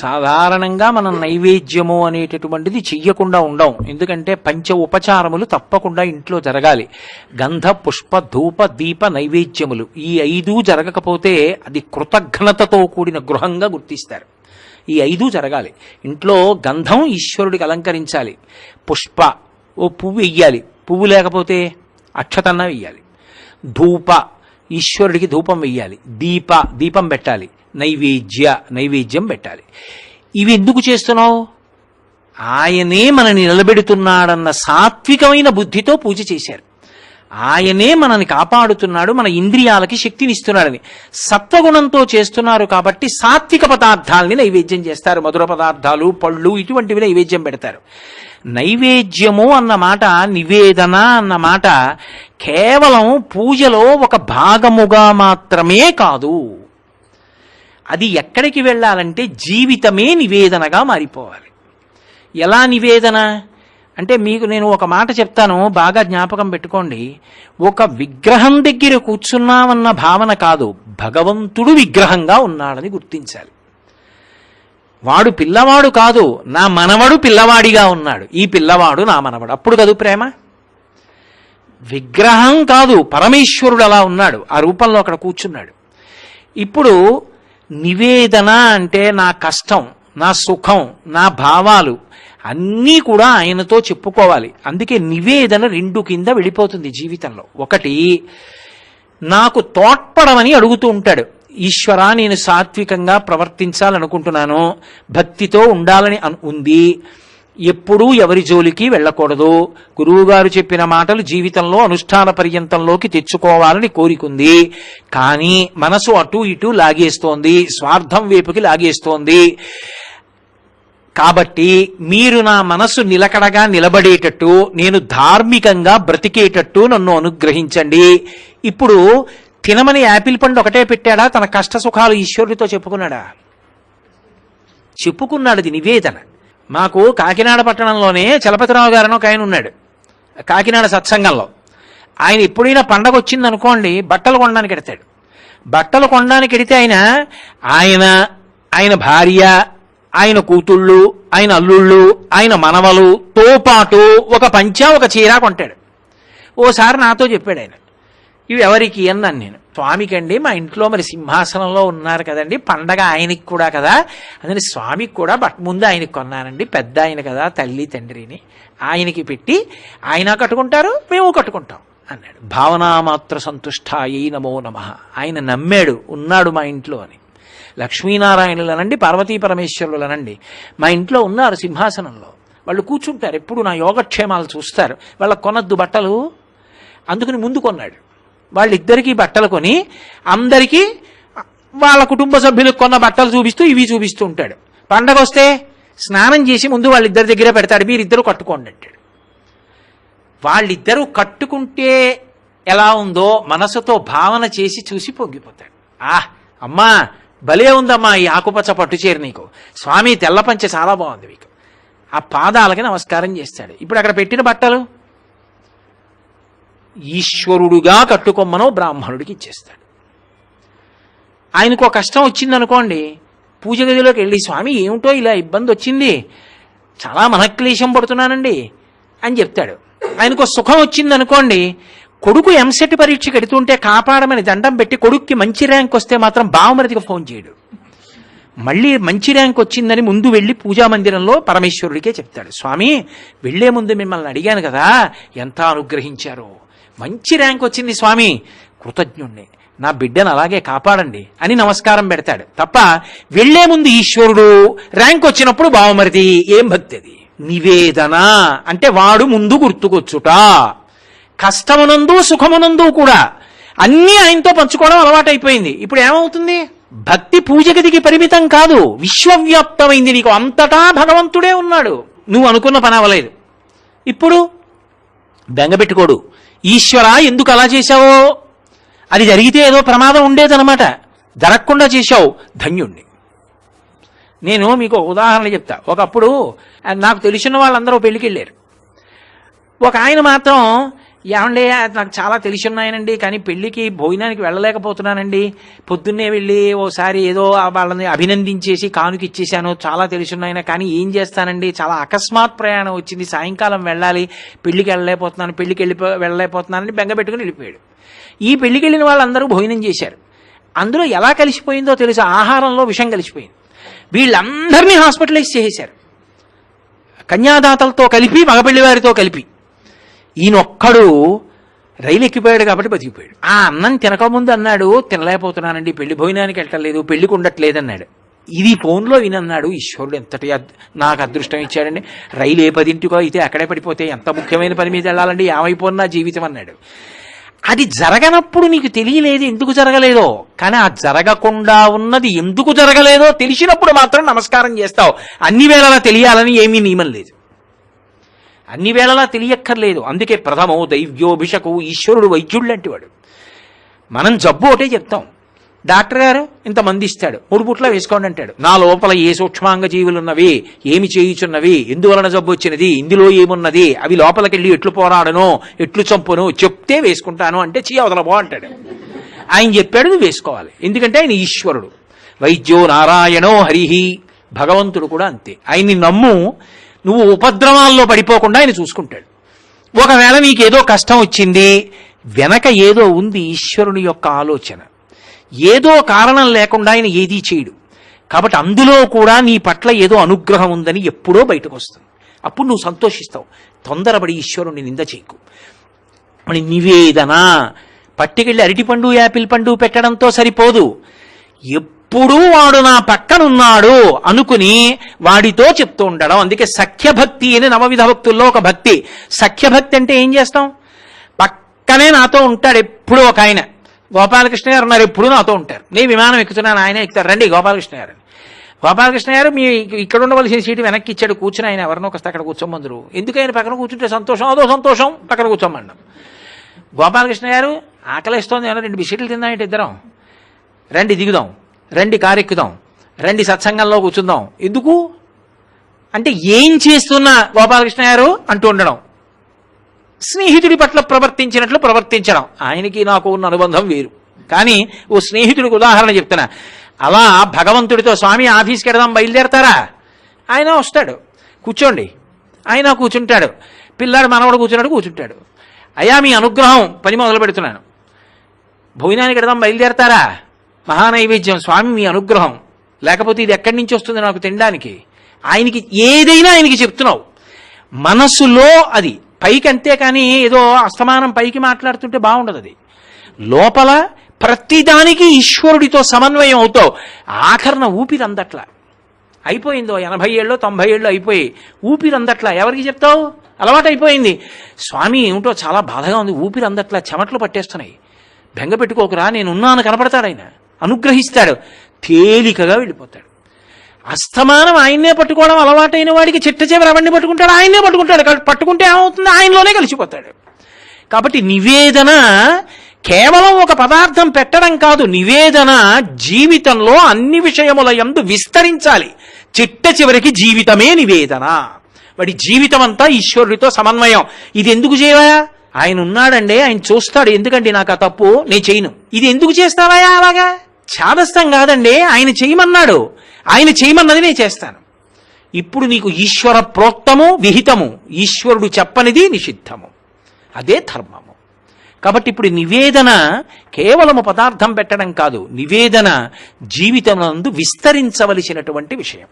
సాధారణంగా మనం నైవేద్యము అనేటటువంటిది చెయ్యకుండా ఉండం. ఎందుకంటే పంచ ఉపచారములు తప్పకుండా ఇంట్లో జరగాలి. గంధ పుష్ప ధూప దీప నైవేద్యములు ఈ ఐదు జరగకపోతే అది కృతజ్ఞతతో కూడిన గృహంగా గుర్తిస్తారు. ఈ ఐదు జరగాలి. ఇంట్లో గంధం ఈశ్వరుడికి అలంకరించాలి. పుష్ప ఓ పువ్వు వెయ్యాలి. పువ్వు లేకపోతే అక్షతన్న వెయ్యాలి. ధూప ఈశ్వరుడికి ధూపం వెయ్యాలి. దీప దీపం పెట్టాలి. నైవేద్య నైవేద్యం పెట్టాలి. ఇవి ఎందుకు చేస్తున్నావు? ఆయనే మనని నిలబెడుతున్నాడన్న సాత్వికమైన బుద్ధితో పూజ చేశారు. ఆయనే మనని కాపాడుతున్నాడు మన ఇంద్రియాలకి శక్తినిస్తున్నాడని. సత్వగుణంతో చేస్తున్నారు కాబట్టి సాత్విక పదార్థాలని నైవేద్యం చేస్తారు. మధుర పదార్థాలు పళ్ళు ఇటువంటివి నైవేద్యం పెడతారు. నైవేద్యము అన్న మాట నివేదన అన్న మాట కేవలం పూజలో ఒక భాగముగా మాత్రమే కాదు. అది ఎక్కడికి వెళ్ళాలంటే జీవితమే నివేదనగా మారిపోవాలి. ఎలా నివేదన? అంటే మీకు నేను ఒక మాట చెప్తాను బాగా జ్ఞాపకం పెట్టుకోండి. ఒక విగ్రహం దగ్గర కూర్చున్నామన్న భావన కాదు భగవంతుడు విగ్రహంగా ఉన్నాడని గుర్తించాలి. వాడు పిల్లవాడు కాదు నా మనవడు పిల్లవాడిగా ఉన్నాడు. ఈ పిల్లవాడు నా మనవడు. అప్పుడు కదూ ప్రేమ? విగ్రహం కాదు పరమేశ్వరుడు అలా ఉన్నాడు. ఆ రూపంలో అక్కడ కూర్చున్నాడు. ఇప్పుడు నివేదన అంటే నా కష్టం నా సుఖం నా భావాలు అన్నీ కూడా ఆయనతో చెప్పుకోవాలి. అందుకే నివేదన రెండు కింద వెళ్ళిపోతుంది జీవితంలో. ఒకటి నాకు తోడ్పడమని అడుగుతూ ఉంటాడు. ఈశ్వరా నేను సాత్వికంగా ప్రవర్తించాలనుకుంటున్నాను. భక్తితో ఉండాలని ఉంది. ఎప్పుడూ ఎవరి జోలికి వెళ్ళకూడదు. గురువుగారు చెప్పిన మాటలు జీవితంలో అనుష్ఠాన పర్యంతంలోకి తెచ్చుకోవాలని కోరికుంది. కానీ మనసు అటు ఇటు లాగేస్తోంది. స్వార్థం వైపుకి లాగేస్తోంది. కాబట్టి మీరు నా మనసు నిలకడగా నిలబడేటట్టు నేను ధార్మికంగా బ్రతికేటట్టు నన్ను అనుగ్రహించండి. ఇప్పుడు తినమని యాపిల్ పండు ఒకటే పెట్టాడా? తన కష్ట సుఖాలు ఈశ్వరుడితో చెప్పుకున్నాడా? చెప్పుకున్నాడు అది నివేదన. మాకు కాకినాడ పట్టణంలోనే చలపతిరావు గారని ఒక ఆయన ఉన్నాడు. కాకినాడ సత్సంగంలో. ఆయన ఎప్పుడైనా పండగ వచ్చింది అనుకోండి బట్టలు కొనడానికి ఎడతాడు. బట్టలు కొనడానికి ఎడితే ఆయన ఆయన ఆయన భార్య ఆయన కూతుళ్ళు ఆయన అల్లుళ్ళు ఆయన మనవలు తో పాటు ఒక పంచ ఒక చీర కొంటాడు. ఓసారి నాతో చెప్పాడు ఆయన. ఇవి ఎవరికి అన్నాను నేను. స్వామికండి మా ఇంట్లో మరి సింహాసనంలో ఉన్నారు కదండి పండగ ఆయనకి కూడా కదా. అందుకని స్వామికి కూడా బట్ ముందు ఆయనకి కొన్నానండి పెద్ద ఆయన కదా తల్లి తండ్రిని. ఆయనకి పెట్టి ఆయన కట్టుకుంటారు మేము కట్టుకుంటాం అన్నాడు. భావనామాత్ర సంతుష్టాయి నమో నమ. ఆయన నమ్మాడు ఉన్నాడు మా ఇంట్లో అని. లక్ష్మీనారాయణులనండి పార్వతీ పరమేశ్వరులనండి. మా ఇంట్లో ఉన్నారు సింహాసనంలో. వాళ్ళు కూర్చుంటారు ఎప్పుడు నా యోగక్షేమాలు చూస్తారు. వాళ్ళకి కొనద్దు బట్టలు. అందుకని ముందు కొన్నాడు. వాళ్ళిద్దరికీ బట్టలు కొని అందరికీ వాళ్ళ కుటుంబ సభ్యులకు కొన్న బట్టలు చూపిస్తూ ఇవి చూపిస్తూ ఉంటాడు. పండగ వస్తే స్నానం చేసి ముందు వాళ్ళిద్దరి దగ్గర పెడతాడు. మీరిద్దరు కట్టుకోండి అంటాడు. వాళ్ళిద్దరూ కట్టుకుంటే ఎలా ఉందో మనసుతో భావన చేసి చూసి పొంగిపోతాడు. ఆహ్ అమ్మా భలే ఉందమ్మా ఈ ఆకుపచ్చ పట్టుచీర నీకు. స్వామి తెల్ల పంచ చాలా బాగుంది మీకు. ఆ పాదాలకి నమస్కారం చేస్తాడు. ఇప్పుడు అక్కడ పెట్టిన బట్టలు? ఈశ్వరుడుగా కట్టుకొమ్మను బ్రాహ్మణుడికి ఇచ్చేస్తాడు. ఆయనకు ఒక కష్టం వచ్చిందనుకోండి పూజ గదిలోకి వెళ్ళి స్వామి ఏమిటో ఇలా ఇబ్బంది వచ్చింది? చాలా మనక్లేశం పడుతున్నానండి అని చెప్తాడు. ఆయనకు ఒక సుఖం వచ్చిందనుకోండి కొడుకు ఎంసెట్ పరీక్షకి ఎడుతుంటే కాపాడమని దండం పెట్టి కొడుక్కి మంచి ర్యాంక్ వస్తే మాత్రం బావమరిదికి ఫోన్ చేయడు. మళ్ళీ మంచి ర్యాంక్ వచ్చిందని ముందు వెళ్ళి పూజా మందిరంలో పరమేశ్వరుడికే చెప్తాడు. స్వామి వెళ్ళే ముందు మిమ్మల్ని అడిగాను కదా ఎంత అనుగ్రహించారో. మంచి ర్యాంక్ వచ్చింది స్వామి. కృతజ్ఞుణ్ణి. నా బిడ్డను అలాగే కాపాడండి అని నమస్కారం పెడతాడు. తప్ప వెళ్ళే ముందు ఈశ్వరుడు ర్యాంక్ వచ్చినప్పుడు బావమరిది ఏం భక్తి అది నివేదన. అంటే వాడు ముందు గుర్తుకొచ్చుట. కష్టమునందు సుఖమునందు కూడా అన్నీ ఆయనతో పంచుకోవడం అలవాటైపోయింది. ఇప్పుడు ఏమవుతుంది? భక్తి పూజ గదికి పరిమితం కాదు. విశ్వవ్యాప్తమైంది నీకు. అంతటా భగవంతుడే ఉన్నాడు. నువ్వు అనుకున్న పని అవ్వలేదు. ఇప్పుడు బెంగపెట్టుకోడు. ఈశ్వర ఎందుకు అలా చేశావో? అది జరిగితే ఏదో ప్రమాదం ఉండేదన్నమాట. జరగకుండా చేశావు ధన్యుణ్ణి. నేను మీకు ఒక ఉదాహరణ చెప్తా. ఒకప్పుడు నాకు తెలిసిన వాళ్ళందరూ పెళ్ళికి వెళ్ళారు ఒక ఆయన మాత్రం ఏమండి నాకు చాలా తెలిసి ఉన్నాయనండి కానీ పెళ్ళికి భోజనానికి వెళ్ళలేకపోతున్నానండి. పొద్దున్నే వెళ్ళి ఓసారి ఏదో వాళ్ళని అభినందించేసి కానుక ఇచ్చేసాను చాలా తెలిసి ఉన్నాయన కానీ ఏం చేస్తానండి? చాలా అకస్మాత్ ప్రయాణం వచ్చింది సాయంకాలం వెళ్ళాలి పెళ్ళికి వెళ్ళలేకపోతున్నాను పెళ్ళికి వెళ్ళిపో వెళ్ళలేకపోతున్నానని బెంగ పెట్టుకుని వెళ్ళిపోయాడు. ఈ పెళ్ళికి వెళ్ళిన వాళ్ళందరూ భోజనం చేశారు. అందులో ఎలా కలిసిపోయిందో తెలుసు? ఆహారంలో విషం కలిసిపోయింది. వీళ్ళందరినీ హాస్పిటలైజ్ చేసేశారు. కన్యాదాతలతో కలిపి మగపెళ్ళి వారితో కలిపి. ఈయనొక్కడు రైలు ఎక్కిపోయాడు కాబట్టి బతికిపోయాడు. ఆ అన్నం తినకముందు అన్నాడు తినలేకపోతున్నానండి పెళ్ళి భోజనానికి వెళ్ళట్లేదు పెళ్ళికి ఉండట్లేదు అన్నాడు ఇది ఫోన్లో వినన్నాడు ఈశ్వరుడు ఎంతటి నాకు అదృష్టం ఇచ్చాడండి. రైలు ఏ పదింటికో అయితే అక్కడే పడిపోతే ఎంత ముఖ్యమైన పని మీద వెళ్ళాలండి ఏమైపోయినా జీవితం అన్నాడు. అది జరగనప్పుడు నీకు తెలియలేదు ఎందుకు జరగలేదో? కానీ ఆ జరగకుండా ఉన్నది ఎందుకు జరగలేదో తెలిసినప్పుడు మాత్రం నమస్కారం చేస్తావు. అన్ని వేళలా తెలియాలని ఏమీ నియమం లేదు. అన్ని వేళలా తెలియక్కర్లేదు. అందుకే ప్రథమో దైవ్యోభిషకు ఈశ్వరుడు వైద్యుడు లాంటివాడు మనం జబ్బు ఒకటే చెప్తాం. డాక్టర్ గారు ఇంత మంది ఇస్తాడు. మూడు పుట్ల వేసుకోండి అంటాడు. నా లోపల ఏ సూక్ష్మాంగ జీవులున్నవి ఏమి చేయుచున్నవి ఎందువలన జబ్బు వచ్చినది ఇందులో ఏమున్నది అవి లోపలికెళ్ళి ఎట్లు పోరాడను ఎట్లు చంపును చెప్తే వేసుకుంటాను అంటే చీ అవదలబో అంటాడు. ఆయన చెప్పాడు నువ్వు వేసుకోవాలి. ఎందుకంటే ఆయన ఈశ్వరుడు. వైద్యో నారాయణో హరిహి. భగవంతుడు కూడా అంతే. ఆయన్ని నమ్ము నువ్వు ఉపద్రవాల్లో పడిపోకుండా ఆయన చూసుకుంటాడు. ఒకవేళ నీకేదో కష్టం వచ్చింది వెనక ఏదో ఉంది ఈశ్వరుని యొక్క ఆలోచన. ఏదో కారణం లేకుండా ఆయన ఏదీ చేయడు. కాబట్టి అందులో కూడా నీ పట్ల ఏదో అనుగ్రహం ఉందని ఎప్పుడో బయటకు వస్తుంది అప్పుడు నువ్వు సంతోషిస్తావు. తొందరపడి ఈశ్వరుని నింద చేయకు. మరి నివేదన పట్టుకెళ్ళి అరటిపండు యాపిల్ పండు పెట్టడంతో సరిపోదు. ఎప్పుడూ వాడు నా పక్కనున్నాడు అనుకుని వాడితో చెప్తూ ఉండడం. అందుకే సఖ్యభక్తి అని నవవిధ భక్తుల్లో ఒక భక్తి. సఖ్యభక్తి అంటే ఏం చేస్తాం? పక్కనే నాతో ఉంటాడు ఎప్పుడూ ఒక ఆయన. గోపాలకృష్ణ గారు ఉన్నారు ఎప్పుడు నాతో ఉంటారు. నేను విమానం ఎక్కుతున్నాను ఆయన ఎక్కుతారు. రండి గోపాలకృష్ణ గారు. గోపాలకృష్ణ గారు మీ ఇక్కడ ఉండవలసిన సీటు వెనక్కి ఇచ్చాడు కూర్చుని ఆయన ఎవరినో ఒకస్తే అక్కడ కూర్చోమందరు ఎందుకు ఆయన పక్కన కూర్చుంటే సంతోషం? అదో సంతోషం పక్కన కూర్చోమండం గోపాలకృష్ణ గారు ఆకలిస్తోంది ఏమన్నా రెండు బిస్కెట్లు తిందాం ఇద్దరం? రండి దిగుదాం. రండి కారెక్కుదాం. రండి సత్సంగంలో కూర్చుందాం. ఎందుకు? అంటే ఏం చేస్తున్నా గోపాలకృష్ణ గారు అంటూ ఉండడం. స్నేహితుడి పట్ల ప్రవర్తించినట్లు ప్రవర్తించడం. ఆయనకి నాకు ఉన్న అనుబంధం వేరు. కానీ ఓ స్నేహితుడికి ఉదాహరణ చెప్తున్నా. అలా భగవంతుడితో స్వామి ఆఫీస్కి వెడదాం బయలుదేరతారా? ఆయన వస్తాడు. కూర్చోండి. ఆయన కూర్చుంటాడు. పిల్లాడు మనవడు కూర్చున్నాడు కూర్చుంటాడు. అయ్యా మీ అనుగ్రహం పని మొదలు పెడుతున్నాను భోజనానికి వెడదాం బయలుదేరతారా? మహానైవేద్యం స్వామి మీ అనుగ్రహం. లేకపోతే ఇది ఎక్కడి నుంచి వస్తుంది నాకు తినడానికి? ఆయనకి ఏదైనా ఆయనకి చెప్తున్నావు. మనసులో అది పైకి అంతేకాని ఏదో అస్తమానం పైకి మాట్లాడుతుంటే బాగుండదు అది. లోపల ప్రతిదానికి ఈశ్వరుడితో సమన్వయం అవుతావు. ఆఖరణ ఊపిరి అందట్లా. అయిపోయిందో ఎనభై ఏళ్ళు తొంభై ఏళ్ళు అయిపోయి ఊపిరి అందట్లా. ఎవరికి చెప్తావు? అలవాటు అయిపోయింది. స్వామి ఏమిటో చాలా బాధగా ఉంది. ఊపిరి అందట్లా చెమట్లు పట్టేస్తున్నాయి. బెంగ పెట్టుకోకురా నేను ఉన్నాను కనపడతాడు ఆయన. అనుగ్రహిస్తాడు. తేలికగా వెళ్ళిపోతాడు. అస్తమానం ఆయన్నే పట్టుకోవడం అలవాటైన వాడికి చిట్ట చివరి అవన్నీ పట్టుకుంటాడు ఆయన్నే పట్టుకుంటాడు. పట్టుకుంటే ఏమవుతుంది? ఆయనలోనే కలిసిపోతాడు. కాబట్టి నివేదన కేవలం ఒక పదార్థం పెట్టడం కాదు నివేదన జీవితంలో అన్ని విషయముల ఎందు విస్తరించాలి. చిట్ట చివరికి జీవితమే నివేదన. వాడి జీవితం అంతా ఈశ్వరుడితో సమన్వయం. ఇది ఎందుకు చేయవా ఆయన ఉన్నాడండి ఆయన చూస్తాడు. ఎందుకండి నాకు ఆ తప్పు నేను చేయను. ఇది ఎందుకు చేస్తావా అలాగా? చాదస్తం కాదండి ఆయన చేయమన్నాడు. ఆయన చేయమన్నది నేను చేస్తాను. ఇప్పుడు నీకు ఈశ్వర ప్రోక్తము విహితము. ఈశ్వరుడు చెప్పనిది నిషిద్ధము. అదే ధర్మము. కాబట్టి ఇప్పుడు నివేదన కేవలము పదార్థం పెట్టడం కాదు నివేదన జీవితమందు విస్తరించవలసినటువంటి విషయం.